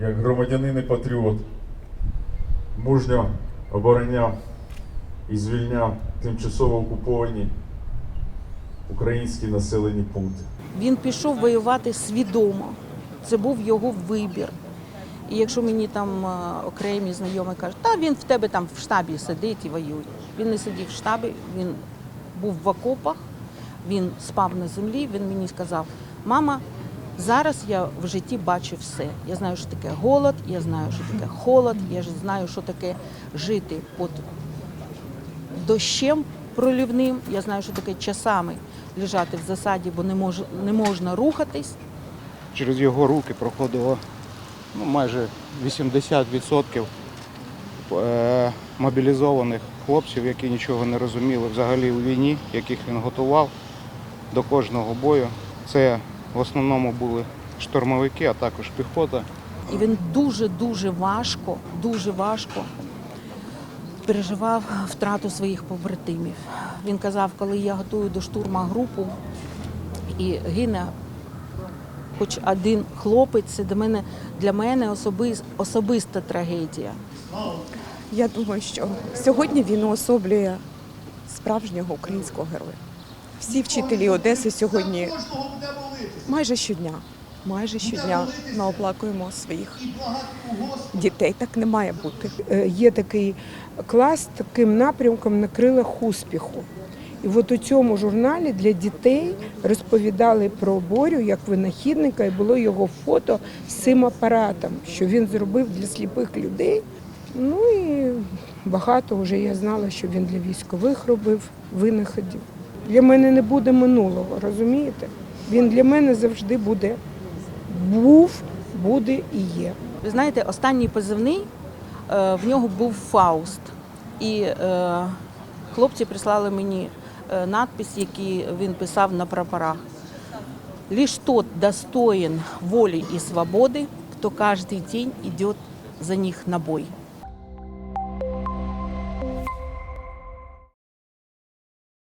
як громадянин і патріот, мужньо обороняв і звільняв тимчасово окуповані українські населені пункти. Він пішов воювати свідомо. Це був його вибір. І якщо мені там е, окремі знайомі кажуть, та він в тебе там в штабі сидить і воює. Він не сидів в штабі, він був в окопах, він спав на землі. Він мені сказав: мама, зараз я в житті бачу все. Я знаю, що таке голод, я знаю, що таке холод, я ж знаю, що таке жити під дощем проливним. Я знаю, що таке часами лежати в засаді, бо не, мож, не можна рухатись. через його руки проходило ну, майже 80% е, мобілізованих хлопців, які нічого не розуміли взагалі у війні, яких він готував до кожного бою. Це в основному були штурмовики, а також піхота. І він дуже-дуже важко, дуже важко переживав втрату своїх побратимів. Він казав, коли я готую до штурма групу і гине хоч один хлопець, це для мене, для мене особис, особиста трагедія. Я думаю, що сьогодні він уособлює справжнього українського героя. Всі вчителі Одеси сьогодні майже щодня, майже щодня ми оплакуємо своїх дітей. Так не має бути. Е, є такий клас таким напрямком на крилах успіху. І от у цьому журналі для дітей розповідали про Борю як винахідника, і було його фото з цим апаратом, що він зробив для сліпих людей. Ну і багато вже я знала, що він для військових робив винаходів. Для мене не буде минулого, розумієте? Він для мене завжди буде був, буде і є. Ви знаєте, останній позивний е, в нього був Фауст. І е, хлопці прислали мені е, надпис, який він писав на прапорах. Лишь тот достоин воли и свободы, кто каждый день идет за них на бой.